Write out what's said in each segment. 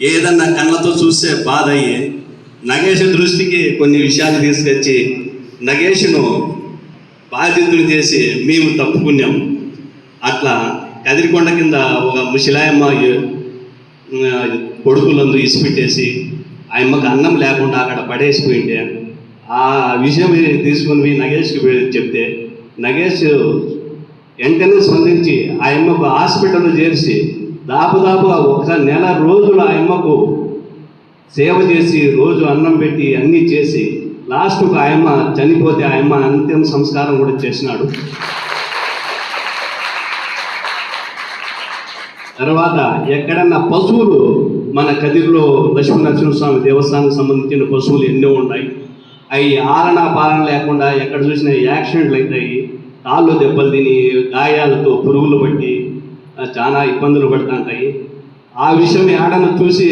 ఏదన్నా కళ్ళతో చూస్తే బాధ అయ్యి నగేష్ దృష్టికి కొన్ని విషయాలు తీసుకొచ్చి నగేష్ను బాధితులు చేసి మేము తప్పుకున్నాం. అట్లా కదిరికొండ కింద ఒక ముసిలాయమ్మ ఆ, కొడుకులందరూ ఇసిపెట్టేసి ఆయమ్మకు అన్నం లేకుండా అక్కడ పడేసిపోయింటే ఆ విషయం తీసుకొని నగేష్కి చెప్తే నగేష్ వెంటనే స్పందించి ఆయమ్మకు హాస్పిటల్లో చేర్చి దాపుదాపు ఒక నెల రోజులు ఆ అమ్మకు సేవ చేసి రోజు అన్నం పెట్టి అన్నీ చేసి లాస్ట్కు ఆ అమ్మ చనిపోతే ఆ అమ్మ అంతిమ సంస్కారం కూడా చేసినాడు. తర్వాత ఎక్కడన్నా పశువులు మన కదిరిలో లక్ష్మీ స్వామి దేవస్థానం సంబంధించిన పశువులు ఎన్నో ఉన్నాయి. అవి ఆలనా పాలన లేకుండా ఎక్కడ చూసినా యాక్సిడెంట్లు అవుతాయి కాళ్ళు దెబ్బలు తిని గాయాలతో పురుగులు పట్టి చాలా ఇబ్బందులు పడుతుంటాయి. ఆ విషయం ఆడను చూసి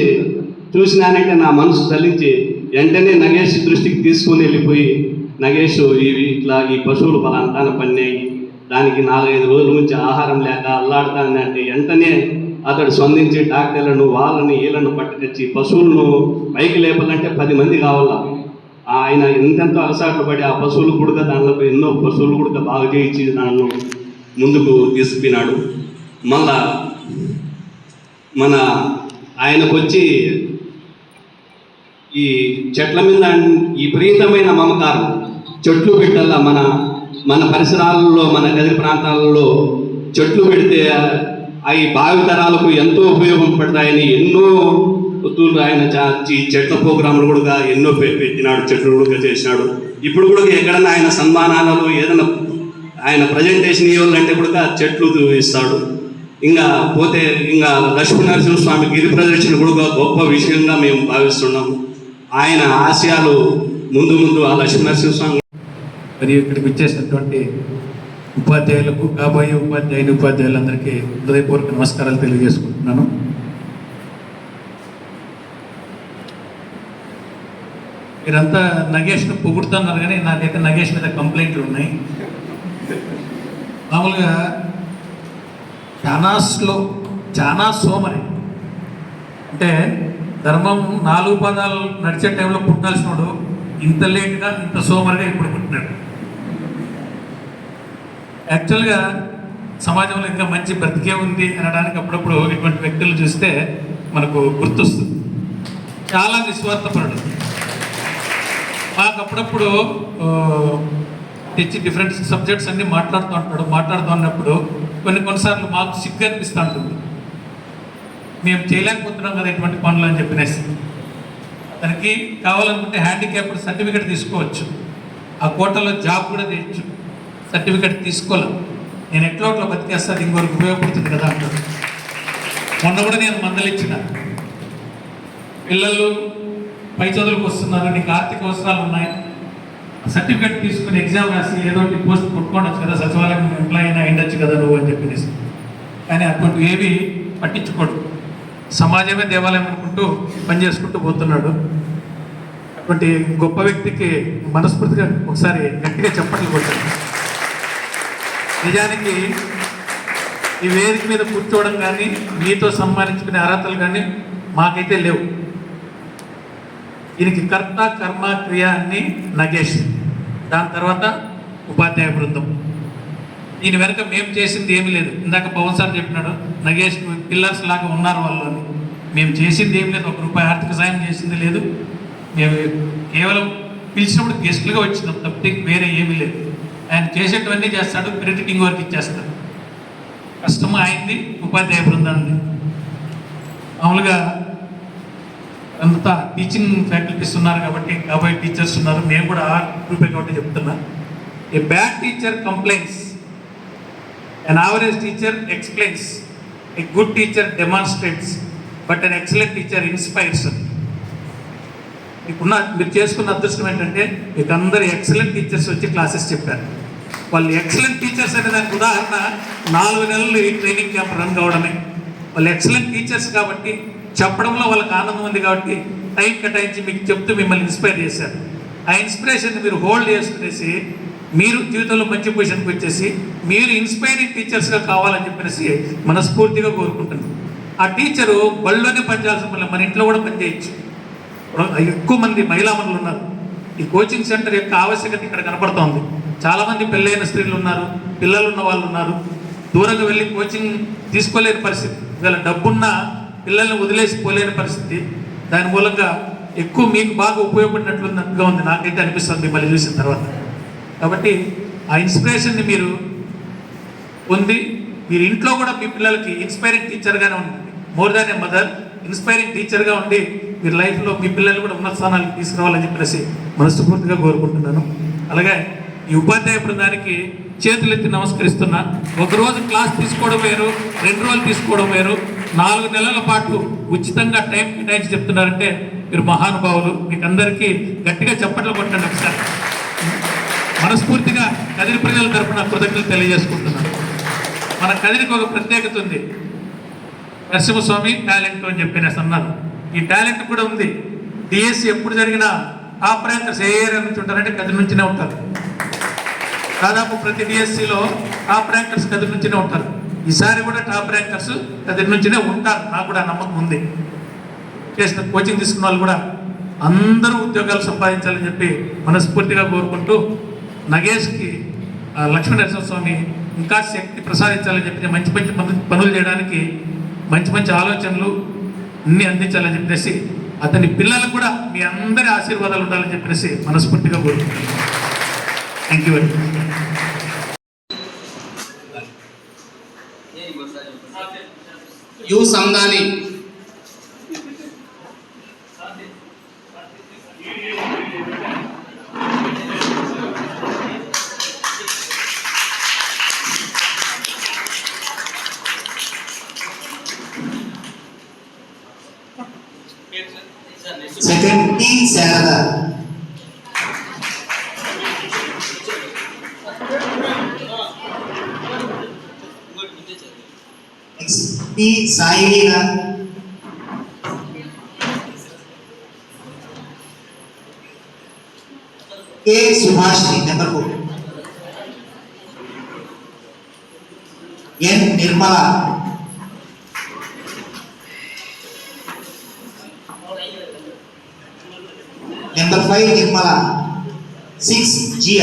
చూసినానంటే నా మనసు చలించి వెంటనే నగేష్ దృష్టికి తీసుకొని వెళ్ళిపోయి నగేష్ ఇవి ఇట్లా ఈ పశువులు బలంతాన పన్నాయి దానికి నాలుగైదు రోజుల నుంచి ఆహారం లేక అల్లాడుతానంటే వెంటనే అతడు స్పందించి డాక్టర్లను వాళ్ళని వీళ్ళను పట్టుకొచ్చి పశువులను పైకి లేపాలంటే పది మంది కావాలా? ఆయన ఎంతెంతో అలసాట్లు పడి ఆ పశువులు కూడా దానిలో ఎన్నో పశువులు కూడా బాగా చేయించి దాన్ని ముందుకు తీసుకున్నాడు మళ్ళా మన ఆయనకు వచ్చి ఈ చెట్ల మీద విపరీతమైన మమకారం చెట్లు పెట్టాల మన మన పరిసరాలలో మన గది ప్రాంతాలలో చెట్లు పెడితే అవి భావితరాలకు ఎంతో ఉపయోగపడతాయని ఎన్నో వస్తువులు ఆయన ఈ చెట్ల ప్రోగ్రాంలు కూడా ఎన్నో పెట్టినాడు చెట్లు కూడా చేసినాడు. ఇప్పుడు కూడా ఎక్కడన్నా ఆయన సన్మానాలలో ఏదైనా ఆయన ప్రజెంటేషన్ ఇవ్వాలంటే కూడా చెట్లు ఇస్తాడు ఇంకా పోతే ఇంకా లక్ష్మీ నరసింహస్వామి గిరి ప్రదర్శన కూడా గొప్ప విషయంగా మేము భావిస్తున్నాము. ఆయన ఆశయాలు ముందు ముందు ఆ లక్ష్మీ నరసింహస్వామి మరియు ఇక్కడికి వచ్చేసినటువంటి ఉపాధ్యాయులకు కాబోయే ఉపాధ్యాయుని ఉపాధ్యాయులందరికీ హృదయపూర్వక నమస్కారాలు తెలియజేసుకుంటున్నాను. మీరంతా నగేష్ను పొగుడుతున్నారు కానీ నాకైతే నగేష్ మీద కంప్లైంట్లు ఉన్నాయి. మామూలుగా చాలా స్లో చాలా సోమరి. అంటే ధర్మం నాలుగు పదాలు నడిచే టైంలో పుట్టాల్సినోడు ఇంత లేట్గా ఇంత సోమరిగా ఇప్పుడు పుట్టినాడు. యాక్చువల్గా సమాజంలో ఇంకా మంచి బ్రతికే ఉంది అనడానికి అప్పుడప్పుడు ఇటువంటి వ్యక్తులు చూస్తే మనకు గుర్తొస్తుంది. చాలా నిస్వార్థపరుడు. మాకు అప్పుడప్పుడు తెచ్చి డిఫరెంట్ సబ్జెక్ట్స్ అన్నీ మాట్లాడుతూ ఉంటాడు మాట్లాడుతూ ఉన్నప్పుడు కొన్ని కొన్నిసార్లు మాకు సిగ్గు అనిపిస్తూ ఉంటుంది మేము చేయలేకపోతున్నాం కదా ఇటువంటి పనులు అని చెప్పినేసి అతనికి కావాలనుకుంటే హ్యాండిక్యాప్డ్ సర్టిఫికేట్ తీసుకోవచ్చు. ఆ కోటలో జాబ్ కూడా తెచ్చు సర్టిఫికేట్ తీసుకోలేం. నేను ఎట్లా అట్లా బతికేస్తాను ఇంకొకరికి ఉపయోగపడుతుంది కదా అంటారు. మొన్న కూడా నేను మందలిచ్చిన పిల్లలు పై చదువులకు వస్తున్నారు నీకు ఆర్థిక అవసరాలు ఉన్నాయి. సర్టిఫికేట్ తీసుకుని ఎగ్జామ్ రాసి ఏదో ఒకటి పోస్ట్ కొట్టుకోవచ్చు కదా సచివాలయం ఎంప్లాయ్ అయినా అయిండొచ్చు కదా నువ్వు అని చెప్పేసి. కానీ అటువంటి ఏవి పట్టించుకోడు. సమాజమే దేవాలయం అనుకుంటూ పని చేసుకుంటూ పోతున్నాడు. అటువంటి గొప్ప వ్యక్తికి మనస్ఫూర్తిగా ఒకసారి గట్టిగా చెప్పట్లు కొట్టాడు నిజానికి ఈ వేదిక మీద కూర్చోవడం కానీ మీతో సంపాదించుకునే అర్హతలు కానీ మాకైతే లేవు. దీనికి కర్త కర్మ క్రియ అన్ని నగేష్. దాని తర్వాత ఉపాధ్యాయ బృందం. దీని వెనక మేము చేసింది ఏమీ లేదు. ఇందాక పవన్ సార్ చెప్పినాడు నగేష్ పిల్లర్స్ లాగా ఉన్నారు వాళ్ళు మేము చేసింది ఏం లేదు. ఒక రూపాయి ఆర్థిక సాయం చేసింది లేదు. మేము కేవలం పిలిచినప్పుడు గెస్ట్లుగా వచ్చినాం తప్పితే వేరే ఏమీ లేదు. ఆయన చేసేటువన్నీ చేస్తాడు క్రెడిటింగ్ వర్క్ ఇచ్చేస్తాడు. కష్టం అయింది ఉపాధ్యాయ బృందాన్ని. మామూలుగా అంతా టీచింగ్ ఫ్యాకల్టీస్ ఉన్నారు కాబట్టి కాబోయే టీచర్స్ ఉన్నారు. మేము కూడా ఆ గ్రూపే కాబట్టి చెప్తున్నా. A bad teacher complains an average teacher explains a good teacher demonstrates but an excellent teacher inspires మీకున్న మీరు చేసుకున్న అదృష్టం ఏంటంటే మీకు అందరు ఎక్సలెంట్ టీచర్స్ వచ్చి క్లాసెస్ చెప్పారు. వాళ్ళు ఎక్సలెంట్ టీచర్స్ అనే దానికి ఉదాహరణ నాలుగు నెలలు ఈ ట్రైనింగ్ క్యాంప్ రన్ కావడమే. వాళ్ళు ఎక్సలెంట్ టీచర్స్ కాబట్టి చెప్పడంలో వాళ్ళకి ఆనందం ఉంది కాబట్టి టైం కేటాయించి మీకు చెప్తూ మిమ్మల్ని ఇన్స్పైర్ చేశారు ఆ ఇన్స్పిరేషన్ మీరు హోల్డ్ చేసుకునేసి మీరు జీవితంలో మంచి పొజిషన్కి వచ్చేసి మీరు ఇన్స్పైరింగ్ టీచర్స్గా కావాలని చెప్పేసి మనస్ఫూర్తిగా కోరుకుంటుంది ఆ టీచరు బళ్ళోనే పనిచేయాల్సిన పని మన ఇంట్లో కూడా పనిచేయచ్చు ఎక్కువ మంది మహిళామణులు ఉన్నారు. ఈ కోచింగ్ సెంటర్ యొక్క ఆవశ్యకత ఇక్కడ కనపడుతోంది. చాలామంది పెళ్ళైన స్త్రీలు ఉన్నారు పిల్లలు ఉన్న వాళ్ళు ఉన్నారు. దూరంగా వెళ్ళి కోచింగ్ తీసుకోలేని పరిస్థితి. వీళ్ళ డబ్బున్నా పిల్లల్ని వదిలేసి పోలేని పరిస్థితి. దాని మూలంగా ఎక్కువ మీకు బాగా ఉపయోగపడినట్లుగా ఉంది. నాకైతే అనిపిస్తుంది మిమ్మల్ని చూసిన తర్వాత. కాబట్టి ఆ ఇన్స్పిరేషన్ని మీరు ఉంది మీరు ఇంట్లో కూడా మీ పిల్లలకి ఇన్స్పైరింగ్ టీచర్గానే ఉండండి. More than a mother inspiring టీచర్గా ఉండి మీరు లైఫ్లో మీ పిల్లలు కూడా ఉన్నత స్థానాలకు తీసుకురావాలని చెప్పేసి మనస్ఫూర్తిగా కోరుకుంటున్నాను. అలాగే ఈ ఉపాధ్యాయ బృందానికి చేతులెత్తి నమస్కరిస్తున్నా. ఒక రోజు క్లాస్ తీసుకోవడం వేరు రెండు రోజులు తీసుకోవడం వేరు. నాలుగు నెలల పాటు ఉచితంగా టైం కేటాయించి చెప్తున్నారంటే మీరు మహానుభావులు. మీకు అందరికీ గట్టిగా చప్పట్లు కొట్టండి ఒకసారి. మనస్ఫూర్తిగా కదిరి ప్రజల తరపున కృతజ్ఞతలు తెలియజేసుకుంటున్నాను. మన కదిరికి ఒక ప్రత్యేకత ఉంది. నరసింహస్వామి టాలెంట్ అని చెప్పినేసి అన్నారు ఈ టాలెంట్ కూడా ఉంది. డిఎస్సి ఎప్పుడు జరిగినా టాప్ ర్యాంకర్స్ ఏ ఏరియా నుంచి ఉంటారంటే కదిరి నుంచినే ఉంటారు. దాదాపు ప్రతి డిఎస్సిలో టాప్ ర్యాంకర్స్ కదిరి నుంచినే ఉంటారు. ఈసారి కూడా టాప్ ర్యాంకర్స్ కదిరి నుంచినే ఉంటారు. నాకు కూడా నమ్మకం ఉంది. చేసిన కోచింగ్ తీసుకున్న వాళ్ళు కూడా అందరూ ఉద్యోగాలు సంపాదించాలని చెప్పి మనస్ఫూర్తిగా కోరుకుంటూ నగేష్కి ఆ, లక్ష్మీ ఇంకా శక్తి ప్రసాదించాలని చెప్పి మంచి మంచి పనులు పనులు చేయడానికి మంచి మంచి ఆలోచనలు అన్ని అందించాలని చెప్పేసి అతని పిల్లలకు కూడా మీ అందరి ఆశీర్వాదాలు ఉండాలని చెప్పేసి మనస్ఫూర్తిగా కోరుకుంటున్నాను. Thank you very much you Sandani T Saileela K Subhashini number four N Nirmala number five Nirmala six G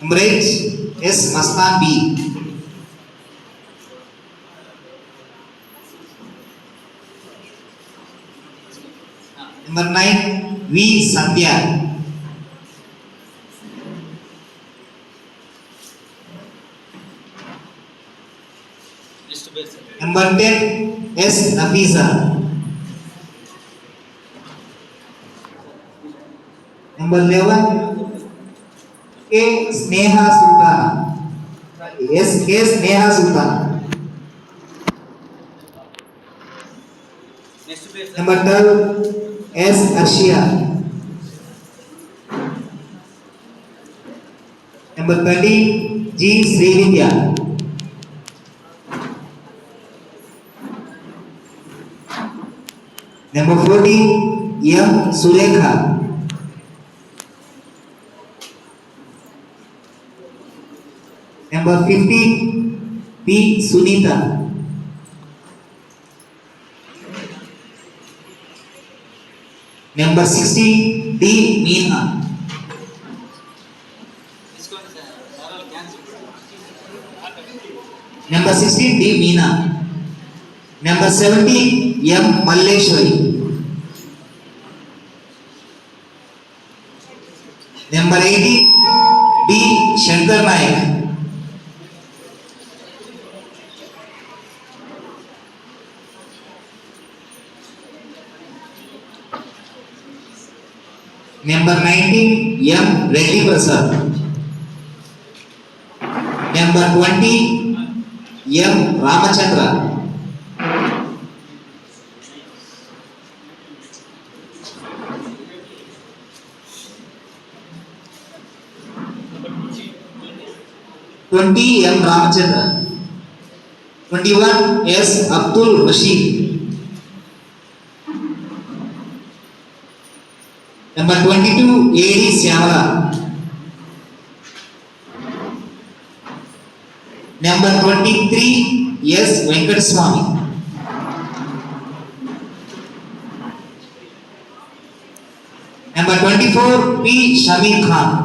Emirates is must not. Number nine, V. Sandhya. Number 10, S. Nafisa. Number 11, के Sneha Sultan S K Sneha Sultan number टर्व S Asiya number twenty G Srividya number forty M Surekha fifty P Sunita number sixty D Meena number sixty D Meena number seventy M Malleswari number eighty D Shankar Naik Number 19, M. Reddy Prasad. Number 20, M. Ramachandra. Twenty M Ramachandra. Twenty-one S Abdul Rashid. Number twenty two A D Shyamala number twenty three S Venkat Swamy number twenty four P Shamir Khan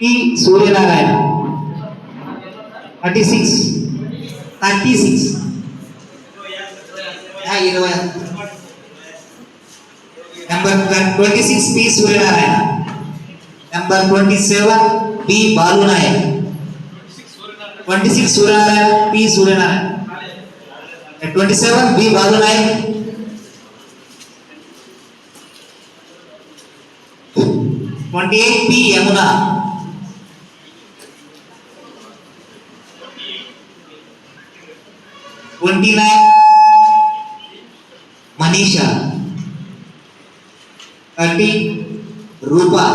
P Suryanarayana thirty six thirty six 26 P मिळणार आहे number 27 B Balu नायक 26 सुरणार आहे P सुरणार आहे 27 B Balu Naik twenty eight P Yamuna twenty nine Manisha arti rupa.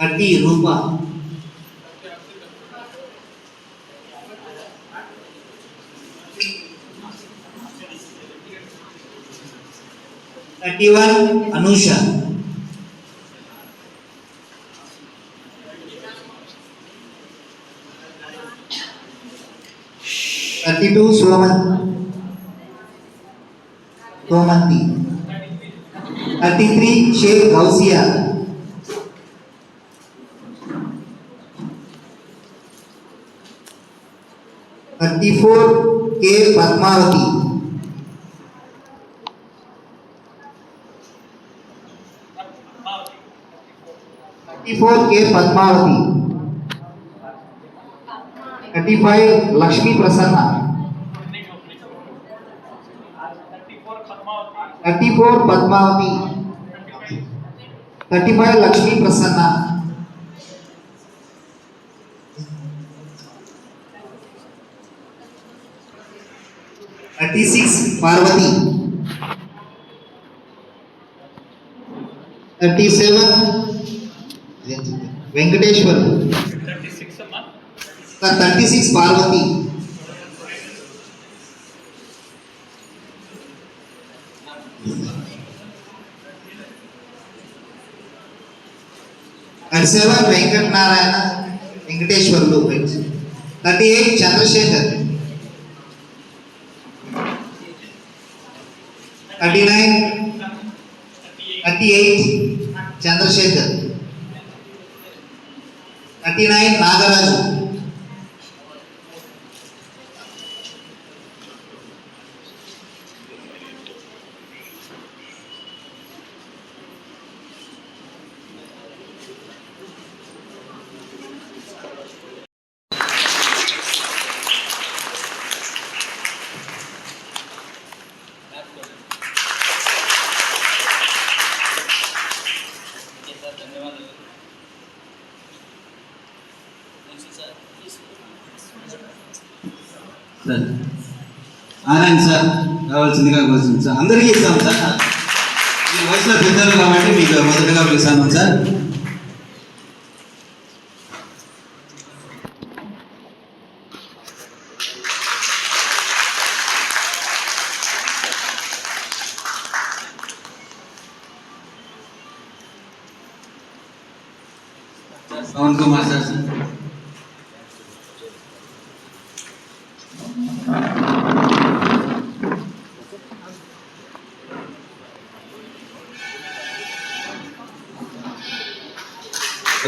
Arti rupa. Thirty-one Anusha. Arti itu selamat. Romanti. 33 Sheikh Gausia. Thirty-four K. Padmavati. Thirty-four K. Padmavati. Thirty-five Lakshmi Prasanna. को Padmavathi thirty five Lakshmi Prasanna thirty six Parvathi thirty seven Venkateswara thirty six Parvathi thirty seven Venkateshwar thirty six Parvathi thirty seven Venkata Narayana Venkateswarlu thirty eight Chandrashekar thirty nine thirty eight Chandrashekar thirty nine Nagaraju Anand sir కావాల్సిందిగా కోరుతుంది sir. అందరికీ ఇస్తాం sir. మీ వయసులో పెద్దలు కాబట్టి మీకు మొదటగా పిలుస్తాను సార్.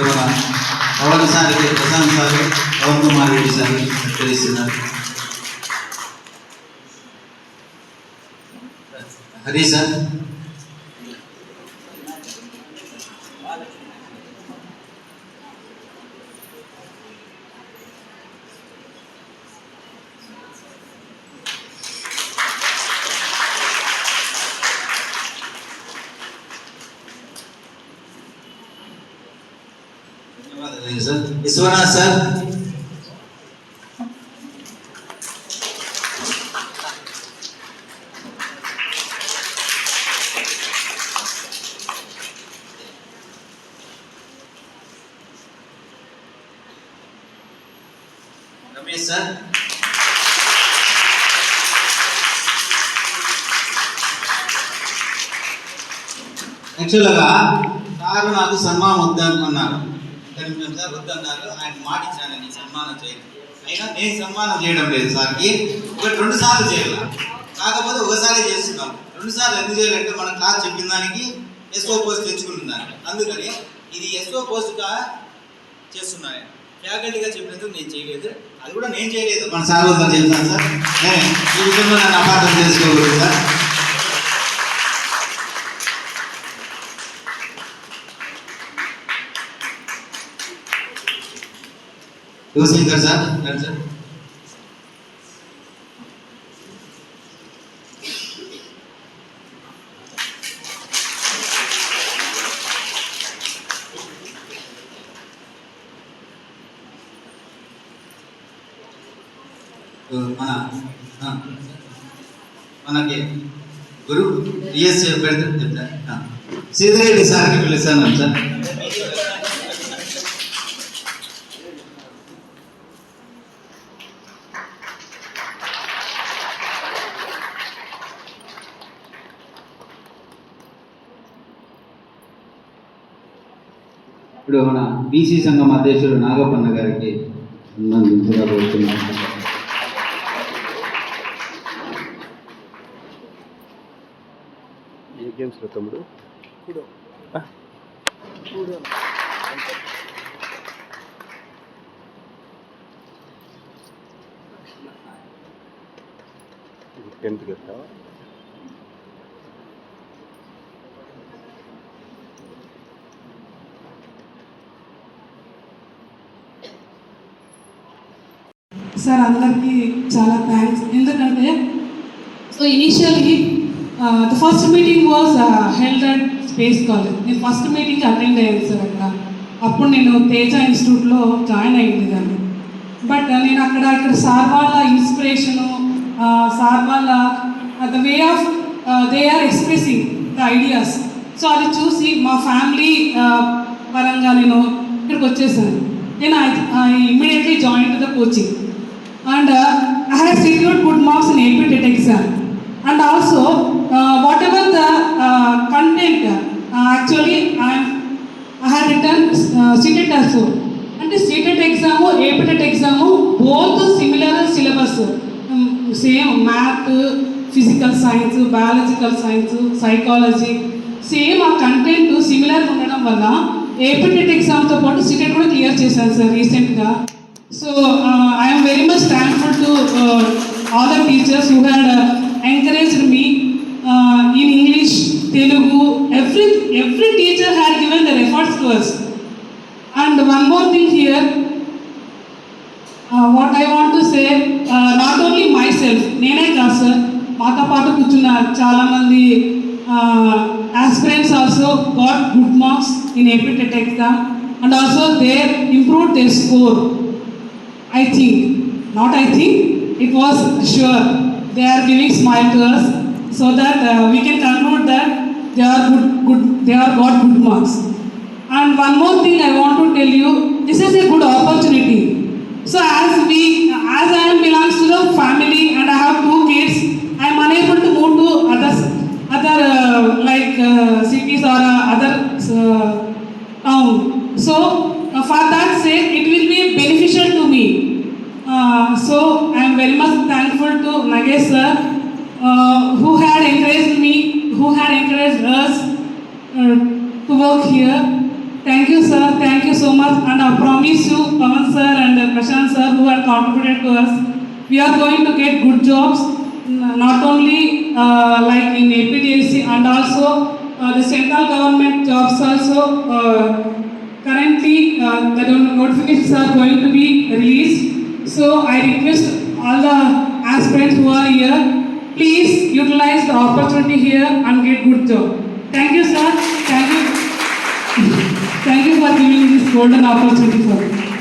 ക്ഷേമമാണ് അവളൊക്കെ സാറൊക്കെ പ്രസാദ് സാറ് അവർക്കും മാറി sir Harishwaran Hari sir sir Viswanath sir Ramesh sir యాక్చువల్గా సార్ నాకు సన్మానం వద్దు అనుకున్నారు కనిపించాం సార్ వద్దన్నారు ఆయన మాట ఇచ్చాను సన్మానం చేయండి. అయినా నేను సన్మానం చేయడం లేదు సార్కి ఒకటి రెండు సార్లు చేయాలి? కాకపోతే ఒకసారి చేస్తున్నాం. రెండు సార్లు ఎందుకు చేయాలంటే మన క్లాస్ చెప్పిన దానికి ఎస్ఓ పోస్ట్ తెచ్చుకుంటున్నాను అందుకని ఇది ఎస్ఓ పోస్ట్గా చేస్తున్నాను. ఫ్యాకల్టీగా చెప్పినందుకు నేను చేయలేదు. అది కూడా నేను చేయలేదు. మన సార్ వద్ద చేస్తాను సార్. ఈ విధంగా నన్ను అపార్థం చేసుకోకూడదు సార్. యువశంకర్ సార్ రండి సార్ మన ఆ, మనకి గురు డిఎస్ పెడితే చెప్తారు ఆ. సీతారెడ్డి సార్కి పిలుస్తాను సార్ ఇప్పుడు మన బీసీ సంఘం అధ్యక్షుడు నాగప్పన్న గారికి గేమ్స్లో తమ్ముడు? టెన్త్ కదా సార్ అందరికీ చాలా థ్యాంక్స్ ఎందుకంటే so initially the first meeting was held at space college నేను ఫస్ట్ మీటింగ్ అటెండ్ అయ్యాను సార్ అక్కడ. అప్పుడు నేను తేజ ఇన్స్టిట్యూట్లో జాయిన్ అయ్యింది దాన్ని. బట్ uh, నేను అక్కడ ఇక్కడ సార్ వాళ్ళ ఇన్స్పిరేషను uh, సార్ వాళ్ళ the way of they are expressing the ideas so అది చూసి మా ఫ్యామిలీ uh, పరంగా నేను ఇక్కడికి వచ్చేసాను. నేను I immediately join to the coaching and uh, I have secured good marks in AP TET exam. And also, uh, whatever the uh, content, uh, actually I am I have written uh, CTET also. అంటే CTET exam APTET exam both similar syllabus same math physical science biological science psychology same ఆ content similar ఉండడం వల్ల APTET ఎగ్జామ్తో పాటు CTET కూడా clear చేశాను sir రీసెంట్గా so I'm very much thankful to all the teachers who had encouraged me in English Telugu every every teacher had given their efforts to us and one more thing here what I want to say not only myself నేనే కాదు sir మాతో పాటు కూర్చున్న చాలామంది aspirants also got good marks in APTET exam and also their improve they score I think, not I think, it was sure. They are giving smile to us so that uh, we can conclude that they are good, good, they are got good marks. And one more thing I want to tell you, this is a good opportunity. So as we, as I am belongs to the family and I have two kids, I am unable to move to others, other uh, like uh, cities or uh, other uh, town. So for that sake, it will be beneficial to me. Uh, so I am very much thankful to Nagesh sir, uh, who had encouraged me, who had encouraged us uh, to work here. Thank you, sir. Thank you so much. And I promise you, Pavan sir and uh, Prashant sir, who have contributed to us, we are going to get good jobs, not only uh, like in APDSC and also uh, the central government jobs also. Uh, currently, uh, the notifications are going to be released. So I request all the aspirants who are here, please utilize the opportunity here and get good job. Thank you, sir. Thank you. Thank you for giving this golden opportunity for me.